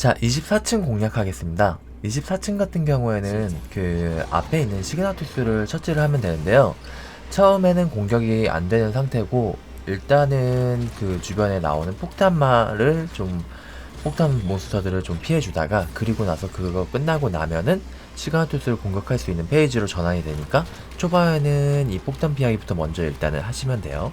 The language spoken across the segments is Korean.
자, 24층 공략하겠습니다. 24층 같은 경우에는 그 앞에 있는 시그나투스를 처치를 하면 되는데요. 처음에는 공격이 안 되는 상태고 일단은 그 주변에 나오는 폭탄마를 좀 폭탄 몬스터들을 좀 피해주다가 그리고 나서 그거 끝나고 나면은 시그나투스를 공격할 수 있는 페이지로 전환이 되니까 초반에는 이 폭탄 피하기부터 먼저 일단은 하시면 돼요.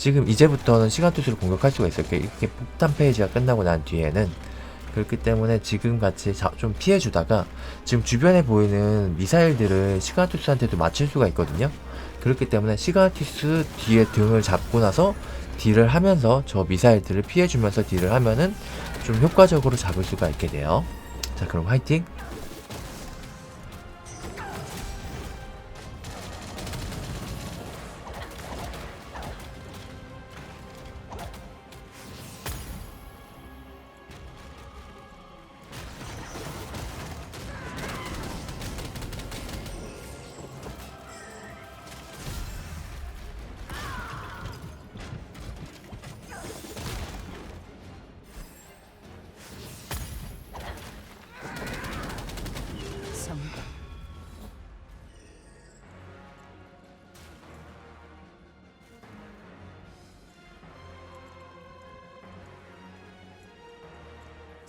지금 이제부터는 시간 투수를 공격할 수가 있어요. 이렇게, 폭탄 페이지가 끝나고 난 뒤에는 그렇기 때문에 지금 같이 자- 좀 피해주다가 지금 주변에 보이는 미사일들을 시가투스한테도 맞출 수가 있거든요. 그렇기 때문에 시가투스 뒤에 등을 잡고 나서 딜을 하면서 저 미사일들을 피해주면서 딜을 하면은 좀 효과적으로 잡을 수가 있게 돼요. 자 그럼 화이팅!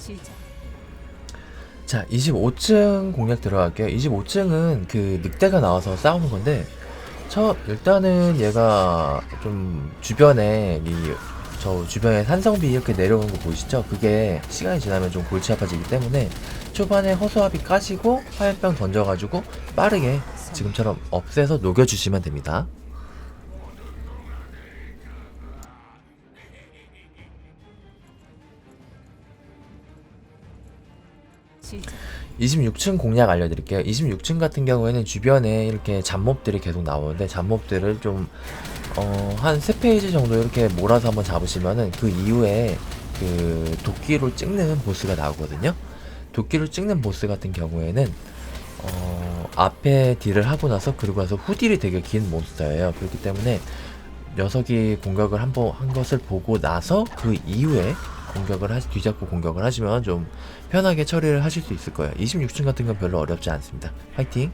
시작. 자, 25층 공략 들어갈게요. 25층은 그 늑대가 나와서 싸우는 건데, 저, 일단은 얘가 좀 주변에, 이, 저 주변에 산성비 이렇게 내려오는 거 보이시죠? 그게 시간이 지나면 좀 골치 아파지기 때문에 초반에 허수아비 까시고 화염병 던져가지고 빠르게 지금처럼 없애서 녹여주시면 됩니다. 26층 공략 알려드릴게요. 26층 같은 경우에는 주변에 이렇게 잡몹들이 계속 나오는데 잡몹들을 좀, 어, 한 3페이지 정도 이렇게 몰아서 한번 잡으시면은 그 이후에 그 도끼로 찍는 보스가 나오거든요. 도끼로 찍는 보스 같은 경우에는 어, 앞에 딜을 하고 나서 그리고 나서 후딜이 되게 긴 몬스터예요. 그렇기 때문에 녀석이 공격을 한번 한 것을 보고 나서 그 이후에 공격을 하 뒤잡고 공격을 하시면 좀 편하게 처리를 하실 수 있을 거예요. 26층 같은 건 별로 어렵지 않습니다. 화이팅!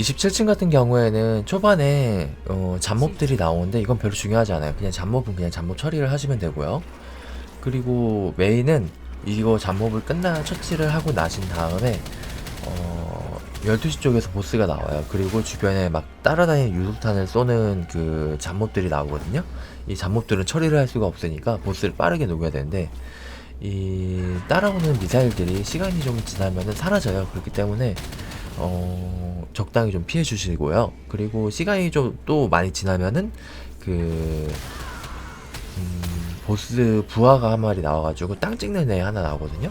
27층 같은 경우에는 초반에 어, 잡몹들이 나오는데 이건 별로 중요하지 않아요. 그냥 잡몹은 그냥 잡몹 처리를 하시면 되고요. 그리고 메인은 이거 잡몹을 끝나 처치를 하고 나신 다음에 어, 12시 쪽에서 보스가 나와요. 그리고 주변에 막 따라다니는 유독탄을 쏘는 그 잡몹들이 나오거든요. 이 잡몹들은 처리를 할 수가 없으니까 보스를 빠르게 녹여야 되는데 이 따라오는 미사일들이 시간이 좀 지나면은 사라져요. 그렇기 때문에 어, 적당히 좀 피해 주시고요. 그리고 시간이 좀 또 많이 지나면은 그 음, 보스 부하가 한 마리 나와가지고 땅 찍는 애 하나 나오거든요.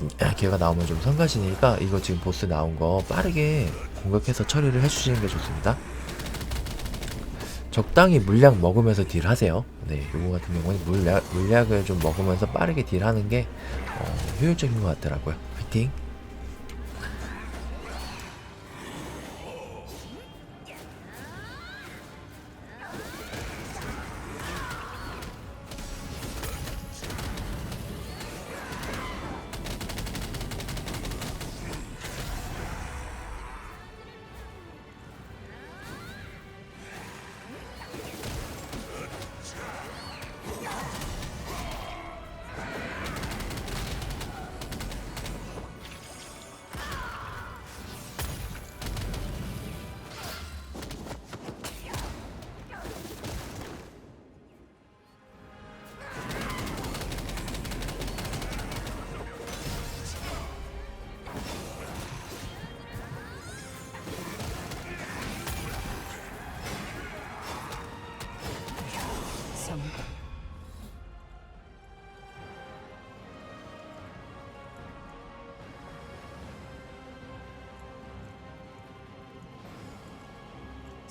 음, 걔가 나오면 좀 성가시니까 이거 지금 보스 나온 거 빠르게 공격해서 처리를 해주시는 게 좋습니다. 적당히 물약 먹으면서 딜하세요. 네, 요거 같은 경우는 물약, 물약을 좀 먹으면서 빠르게 딜하는 게 어, 효율적인 것 같더라고요. 화이팅!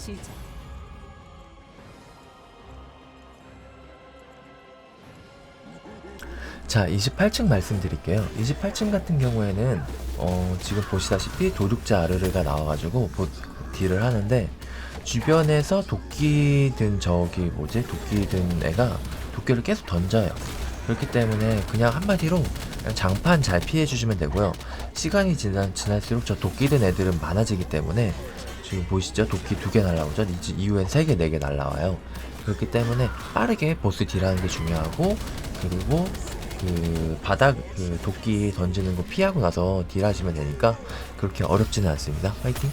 시작. 자, 28층 말씀드릴게요. 28층 같은 경우에는 어, 지금 보시다시피 도륙자 아르르가 나와가지고 보, 딜을 하는데 주변에서 도끼 든 저기 뭐지 도끼 든 애가 도끼를 계속 던져요. 그렇기 때문에 그냥 한마디로 그냥 장판 잘 피해 주시면 되고요. 시간이 지나, 지날수록 저 도끼 든 애들은 많아지기 때문에 지금 보이시죠? 도끼 두 개 날라오죠? 이후엔 세 개, 네 개 날라와요. 그렇기 때문에 빠르게 보스 딜하는 게 중요하고 그리고 그 바닥 그 도끼 던지는 거 피하고 나서 딜하시면 되니까 그렇게 어렵지는 않습니다. 파이팅!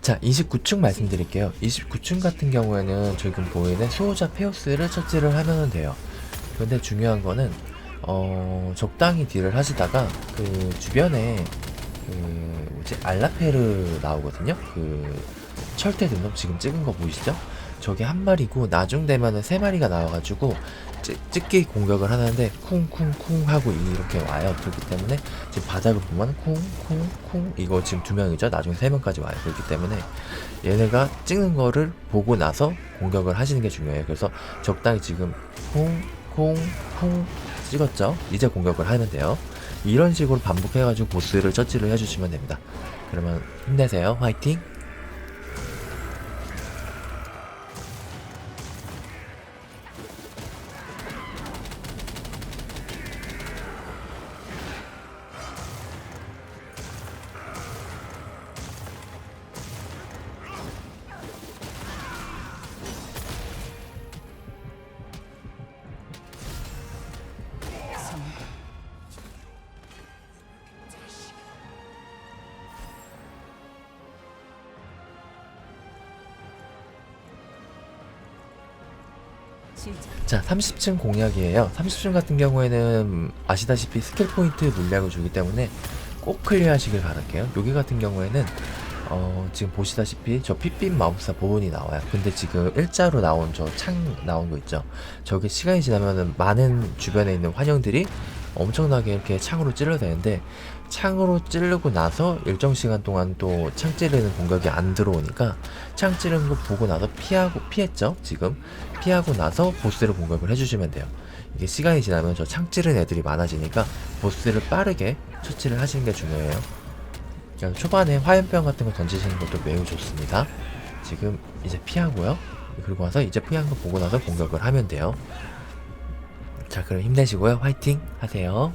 자, 29층 말씀드릴게요. 29층 같은 경우에는 지금 보이는 수호자 페오스를 처치를 하면 돼요. 근데 중요한 거는 어, 적당히 딜을 하시다가 그 주변에 그 뭐지 알라페르 나오거든요. 그 철퇴 등록 지금 찍은 거 보이시죠? 저게 한 마리고 나중 되면은 세 마리가 나와가지고 찌, 찍기 공격을 하는데 쿵쿵쿵 하고 이렇게 와요. 그렇기 때문에 지금 바닥을 보면 쿵쿵쿵 이거 지금 두 명이죠. 나중에 세 명까지 와요. 그렇기 때문에 얘네가 찍는 거를 보고 나서 공격을 하시는 게 중요해요. 그래서 적당히 지금 쿵쿵쿵 찍었죠. 이제 공격을 하면 돼요. 이런 식으로 반복해가지고 보스를 처치를 해주시면 됩니다. 그러면 힘내세요. 화이팅! 자, 30층 공략이에요. 30층 같은 경우에는 아시다시피 스킬 포인트 물약을 주기 때문에 꼭 클리어 하시길 바랄게요. 여기 같은 경우에는 어, 지금 보시다시피 저 핏빛 마법사 보온이 나와요. 근데 지금 일자로 나온 저 창 나온 거 있죠. 저게 시간이 지나면은 많은 주변에 있는 환영들이 엄청나게 이렇게 창으로 찔러대는데 창으로 찌르고 나서 일정 시간 동안 또 창 찌르는 공격이 안 들어오니까 창 찌르는 거 보고 나서 피하고 피했죠 지금. 피하고 나서 보스를 공격을 해주시면 돼요. 이게 시간이 지나면 저 창 찌르는 애들이 많아지니까 보스를 빠르게 처치를 하시는 게 중요해요. 그냥 초반에 화염병 같은 거 던지시는 것도 매우 좋습니다. 지금 이제 피하고요. 그리고 와서 이제 피한 거 보고 나서 공격을 하면 돼요 자 그럼 힘내시고요. 화이팅 하세요